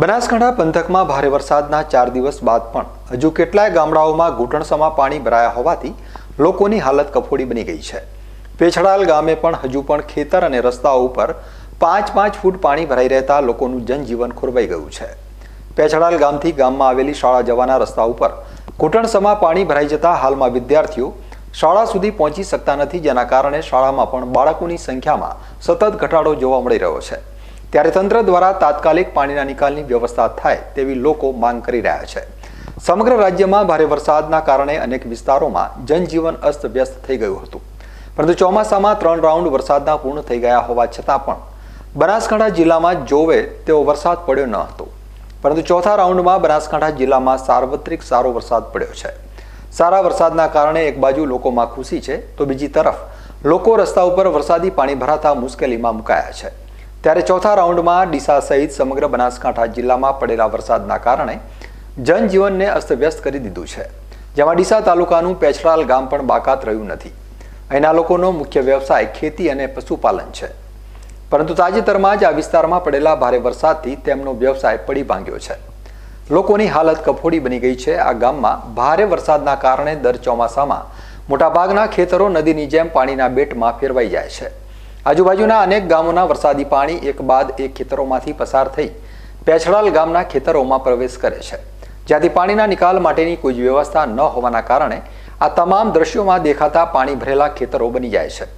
બનાસકાંઠા પંથકમાં ભારે વરસાદના ચાર દિવસ બાદ પણ હજુ કેટલાય ગામડાઓમાં ઘૂંટણસમાં પાણી ભરાયા હોવાથી લોકોની હાલત કફોડી બની ગઈ છે. પેછડાલ ગામે પણ હજુ પણ ખેતર અને રસ્તાઓ ઉપર પાંચ પાંચ ફૂટ પાણી ભરાઈ રહેતા લોકોનું જનજીવન ખોરવાઈ ગયું છે. પેછડાલ ગામથી ગામમાં આવેલી શાળા જવાના રસ્તા ઉપર ઘૂંટણસમાં પાણી ભરાઈ જતા હાલમાં વિદ્યાર્થીઓ શાળા સુધી પહોંચી શકતા નથી, જેના કારણે શાળામાં પણ બાળકોની સંખ્યામાં સતત ઘટાડો જોવા મળી રહ્યો છે. ત્યારે તંત્ર દ્વારા તાત્કાલિક પાણીના નિકાલની વ્યવસ્થા થાય તેવી લોકો માંગ કરી રહ્યા છે. સમગ્ર રાજ્યમાં ભારે વરસાદના કારણે અનેક વિસ્તારોમાં જનજીવન અસ્તવ્યસ્ત થઈ ગયું હતું. પરંતુ ચોમાસામાં ત્રણ રાઉન્ડ વરસાદના પૂર્ણ થઈ ગયા હોવા છતાં પણ બનાસકાંઠા જિલ્લામાં જોવે તેવો વરસાદ પડ્યો ન હતો. પરંતુ ચોથા રાઉન્ડમાં બનાસકાંઠા જિલ્લામાં સાર્વત્રિક સારો વરસાદ પડ્યો છે. સારા વરસાદના કારણે એક બાજુ લોકોમાં ખુશી છે, તો બીજી તરફ લોકો રસ્તા ઉપર વરસાદી પાણી ભરાતા મુશ્કેલીમાં મુકાયા છે. ત્યારે ચોથા રાઉન્ડમાં ડીસા સહિત સમગ્ર બનાસકાંઠા જિલ્લામાં પડેલા વરસાદના કારણે જનજીવનને અસ્તવ્યસ્ત કરી દીધું છે, જેમાં ડીસા તાલુકાનું પેછડાલ ગામ પણ બાકાત રહ્યું નથી. અહીંના લોકોનો મુખ્ય વ્યવસાય ખેતી અને પશુપાલન છે. પરંતુ તાજેતરમાં જ આ વિસ્તારમાં પડેલા ભારે વરસાદથી તેમનો વ્યવસાય પડી ભાંગ્યો છે. લોકોની હાલત કફોડી બની ગઈ છે. આ ગામમાં ભારે વરસાદના કારણે દર ચોમાસામાં મોટાભાગના ખેતરો નદીની જેમ પાણીના બેટમાં ફેરવાઈ જાય છે. આજુબાજુના અનેક ગામોના વરસાદી પાણી એક બાદ એક ખેતરોમાંથી પસાર થઈ પેછડાલ ગામના ખેતરોમાં પ્રવેશ કરે છે. જ્યાંથી પાણીના નિકાલ માટેની કોઈ જ વ્યવસ્થા ન હોવાના કારણે આ તમામ દ્રશ્યોમાં દેખાતા પાણી ભરેલા ખેતરો બની જાય છે.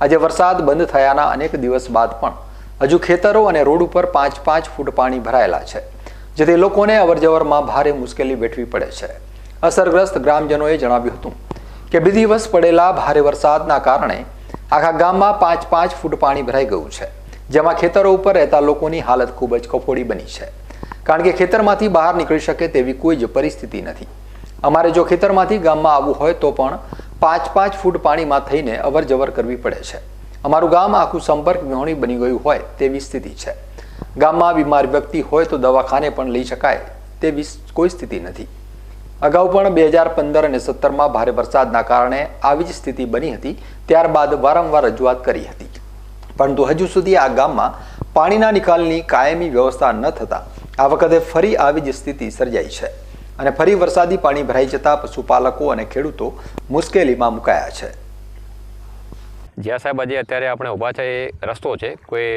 આજે વરસાદ બંધ થયાના અનેક દિવસ બાદ પણ હજુ ખેતરો અને રોડ ઉપર પાંચ પાંચ ફૂટ પાણી ભરાયેલા છે, જેથી લોકોને અવરજવરમાં ભારે મુશ્કેલી વેઠવી પડે છે. અસરગ્રસ્ત ગ્રામજનોએ જણાવ્યું હતું કે, બે દિવસ પડેલા ભારે વરસાદના કારણે આખા ગામમાં પાંચ પાંચ ફૂટ પાણી ભરાઈ ગયું છે. જેમાં ખેતરો ઉપર રહેતા લોકોની હાલત ખૂબ જ કફોડી બની છે. કારણ કે ખેતરમાંથી બહાર નીકળી શકે તેવી કોઈ જ પરિસ્થિતિ નથી. અમારે જો ખેતરમાંથી ગામમાં આવવું હોય તો પણ પાંચ પાંચ ફૂટ પાણીમાં થઈને અવર જવર કરવી પડે છે. અમારું ગામ આખું સંપર્ક વિહોણી બની ગયું હોય તેવી સ્થિતિ છે. ગામમાં બીમાર વ્યક્તિ હોય તો દવાખાને પણ લઈ શકાય તેવી કોઈ સ્થિતિ નથી. અગાઉ પણ બે હજાર પંદર અને સત્તરમાં ભારે વરસાદના કારણે આવી જ સ્થિતિ બની હતી, ત્યારબાદ વારંવાર રજૂઆત કરી હતી. પરંતુ હજુ સુધી આ ગામમાં પાણીના નિકાલની કાયમી વ્યવસ્થા ન થતાં આ વખતે ફરી આવી જ સ્થિતિ સર્જાઈ છે અને ફરી વરસાદી પાણી ભરાઈ જતા પશુપાલકો અને ખેડૂતો મુશ્કેલીમાં મુકાયા છે. જ્યાં સાહેબ આજે અત્યારે આપણે ઊભા છે એ રસ્તો છે, કોઈ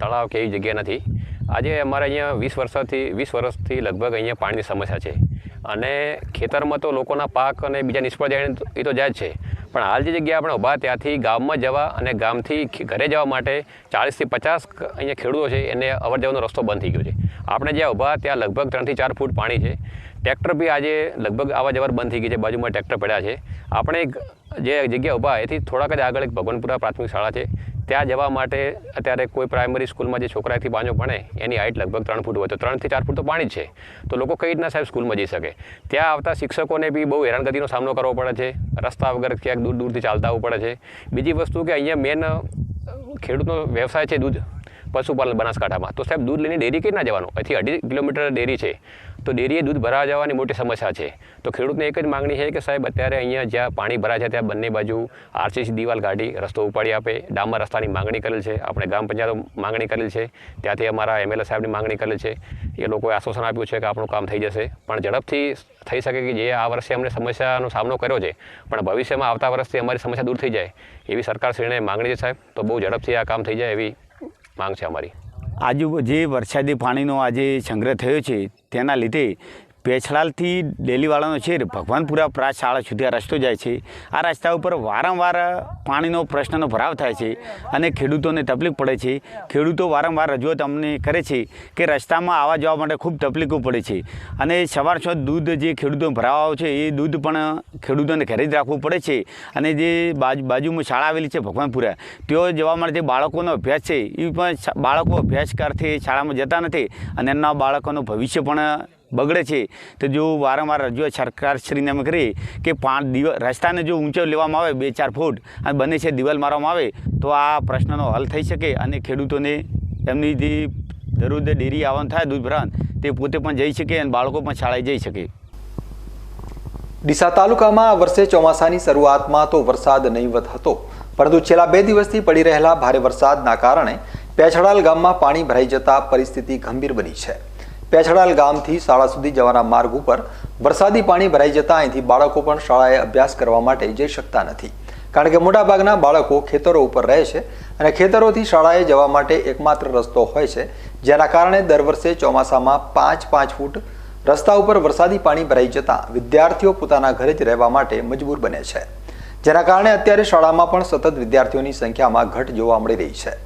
તળાવ કે એવી જગ્યા નથી. આજે અમારે અહીંયા વીસ વર્ષથી વીસ વર્ષથી લગભગ અહીંયા પાણીની સમસ્યા છે. અને ખેતરમાં તો લોકોના પાક અને બીજા નિષ્ફળ જાય એ તો જાય છે. પણ હાલ જે જગ્યાએ આપણે ઊભા ત્યાંથી ગામમાં જવા અને ગામથી ઘરે જવા માટે ચાળીસથી પચાસ અહીંયા ખેડૂતો છે, એને અવર જવાનો રસ્તો બંધ થઈ ગયો છે. આપણે જ્યાં ઊભા ત્યાં લગભગ ત્રણથી ચાર ફૂટ પાણી છે. ટ્રેક્ટર બી આજે લગભગ આવા જવર બંધ થઈ ગઈ છે, બાજુમાં ટ્રેક્ટર પડ્યા છે. આપણે જે જગ્યા ઊભા, એથી થોડાક જ આગળ એક ભગવાનપુરા પ્રાથમિક શાળા છે. ત્યાં જવા માટે અત્યારે કોઈ પ્રાઇમરી સ્કૂલમાં જે છોકરાથી બાંજો ભણે, એની હાઇટ લગભગ ત્રણ ફૂટ હોય તો ત્રણથી ચાર ફૂટ તો પાણી જ છે. તો લોકો કઈ રીતના સાહેબ સ્કૂલમાં જઈ શકે? ત્યાં આવતા શિક્ષકોને બી બહુ હેરાનગતિનો સામનો કરવો પડે છે. રસ્તા વગર ક્યાંક દૂર દૂરથી ચાલતા આવવું પડે છે. બીજી વસ્તુ કે અહીંયા મેન ખેડૂતનો વ્યવસાય છે દૂધ, પશુપાલન બનાસકાંઠામાં. તો સાહેબ દૂધ લઈને ડેરી કઈ ના જવાનું? અહીંથી અઢી કિલોમીટર ડેરી છે. તો ડેરીએ દૂધ ભરાવા જવાની મોટી સમસ્યા છે. તો ખેડૂતને એક જ માંગણી છે કે સાહેબ, અત્યારે અહીંયા જ્યાં પાણી ભરાય છે, ત્યાં બંને બાજુ આરસીસી દિવાલ કાઢી રસ્તો ઉપાડી આપે. ડામર રસ્તાની માંગણી કરેલ છે. આપણે ગ્રામ પંચાયતો માંગણી કરેલ છે. ત્યાંથી અમારા એમએલએ સાહેબની માંગણી કરેલ છે. એ લોકોએ આશ્વાસન આપ્યું છે કે આપણું કામ થઈ જશે. પણ ઝડપથી થઈ શકે કે જે આ વર્ષે અમને સમસ્યાનો સામનો કર્યો છે, પણ ભવિષ્યમાં આવતા વર્ષથી અમારી સમસ્યા દૂર થઈ જાય, એવી સરકારશ્રીને માંગણી છે સાહેબ. તો બહુ ઝડપથી આ કામ થઈ જાય એવી માંગ છે અમારી. આજુ જે વરસાદી પાણીનો આજે સંગ્રહ થયો છે તેના લીધે પેછડાલથી ડેલીવાળાનો છે ભગવાનપુરા પ્રાસ શાળા સુધી આ રસ્તો જાય છે. આ રસ્તા ઉપર વારંવાર પાણીનો પ્રશ્નનો ભરાવ થાય છે અને ખેડૂતોને તકલીફ પડે છે. ખેડૂતો વારંવાર રજૂઆત અમને કરે છે કે રસ્તામાં આવવા જવા માટે ખૂબ તકલીફો પડે છે. અને સવાર સાંજ દૂધ જે ખેડૂતો ભરાવા છે એ દૂધ પણ ખેડૂતોને ઘરે જ રાખવું પડે છે. અને જે બાજુ, બાજુમાં શાળા આવેલી છે ભગવાનપુરા તેઓ જવા માટે જે બાળકોનો અભ્યાસ છે એ પણ બાળકો અભ્યાસ કરતી શાળામાં જતા નથી અને એમના બાળકોનું ભવિષ્ય પણ બગડે છે. તો જો વારંવાર રજૂઆત સરકારશ્રીને અમે કરીએ કે પાંચ દિવસ રસ્તાને જો ઊંચો લેવામાં આવે બે ચાર ફૂટ અને બંને છે દિવાલ મારવામાં આવે, તો આ પ્રશ્નનો હલ થઈ શકે અને ખેડૂતોને એમની જે દરરોજ ડેરી આવવાનું થાય દૂધ તે પોતે પણ જઈ શકે અને બાળકો પણ શાળાએ જઈ શકે. ડીસા તાલુકામાં વર્ષે ચોમાસાની શરૂઆતમાં તો વરસાદ નહીવત હતો, પરંતુ છેલ્લા બે દિવસથી પડી રહેલા ભારે વરસાદના કારણે પેછડાલ ગામમાં પાણી ભરાઈ જતા પરિસ્થિતિ ગંભીર બની છે. પેછડાલ ગામથી શાળા સુધી જવાના માર્ગ ઉપર વરસાદી પાણી ભરાઈ જતા અહીંથી બાળકો પણ શાળાએ અભ્યાસ કરવા માટે જઈ શકતા નથી. કારણ કે મોટાભાગના બાળકો ખેતરો ઉપર રહે છે અને ખેતરોથી શાળાએ જવા માટે એકમાત્ર રસ્તો હોય છે, જેના કારણે દર વર્ષે ચોમાસામાં પાંચ પાંચ ફૂટ રસ્તા ઉપર વરસાદી પાણી ભરાઈ જતાં વિદ્યાર્થીઓ પોતાના ઘરે જ રહેવા માટે મજબૂર બને છે. જેના કારણે અત્યારે શાળામાં પણ સતત વિદ્યાર્થીઓની સંખ્યામાં ઘટ જોવા મળી રહી છે.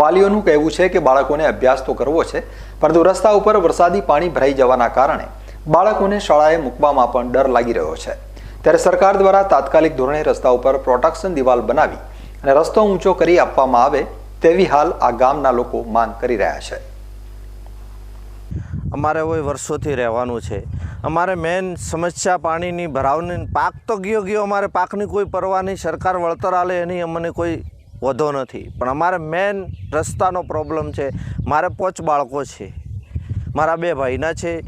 વાલીઓનું કહેવું છે કે બાળકોને અભ્યાસ તો કરવો છે, પરંતુ રસ્તા ઉપર વરસાદી પાણી ભરાઈ જવાના કારણે બાળકોને શાળાએ મૂકવામાં પણ ડર લાગી રહ્યો છે. ત્યારે સરકાર દ્વારા તાત્કાલિક ધોરણે રસ્તા ઉપર પ્રોટેક્શન દિવાલ બનાવી અને રસ્તો ઊંચો કરી આપવામાં આવે તેવી હાલ આ ગામના લોકો માંગ કરી રહ્યા છે. અમારે હોય વર્ષોથી રહેવાનું છે. અમારે મેન સમસ્યા પાણીની ભરાવની પાક તો ગયો ગયો, અમારે પાકની કોઈ પરવા નહીં, સરકાર વળતર આલે એની અમને કોઈ વધો નથી. પણ અમારે મેન રસ્તાનો પ્રોબ્લેમ છે, મારે પોચ બાળકો છે. મારા બે ભાઈના છે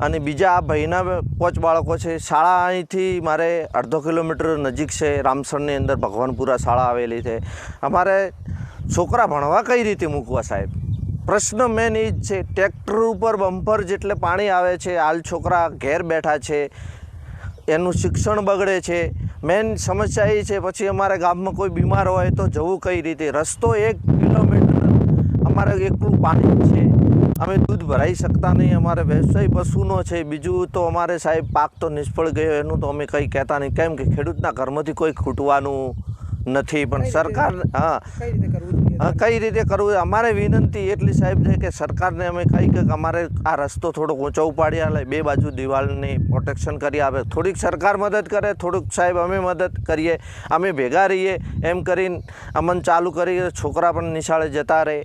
અને બીજા આ ભાઈના પોચ બાળકો છે. શાળા અહીંથી મારે અડધો કિલોમીટર નજીક છે રામસરની અંદર ભગવાનપુરા શાળા આવેલી છે. અમારે છોકરા ભણવા કઈ રીતે મૂકવા સાહેબ? પ્રશ્ન મેન એ જ છે, ટ્રેક્ટર ઉપર બમ્પર જેટલે પાણી આવે છે, હાલ છોકરા ઘેર બેઠા છે. એનું શિક્ષણ બગડે છે. મેન સમસ્યા એ છે પછી અમારા ગામમાં કોઈ બીમાર હોય તો જવું કઈ રીતે? રસ્તો એક કિલોમીટર અમારે એકલું પાણી છે. અમે દૂધ ભરાઈ શકતા નહીં. અમારે વ્યવસાય પશુનો છે. બીજું તો અમારે સાહેબ પાક તો નિષ્ફળ ગયો એનું તો અમે કંઈ કહેતા નહીં. કેમ કે ખેડૂતના ઘરમાંથી કોઈ ખૂટવાનું નથી. પણ સરકાર હા. કઈ રીતે કરવું અમારે વિનંતી એટલી સાહેબ છે કે સરકારને અમે કહી કે અમારે આ રસ્તો થોડોક ઊંચો ઉપાડી આલે બે બાજુ દિવાલની પ્રોટેક્શન કરી આપે. થોડીક સરકાર મદદ કરે, થોડુંક સાહેબ અમે મદદ કરીએ, અમે ભેગા રહીએ, એમ કરીને અમને ચાલુ કરી છોકરા પણ નિશાળે જતા રહે.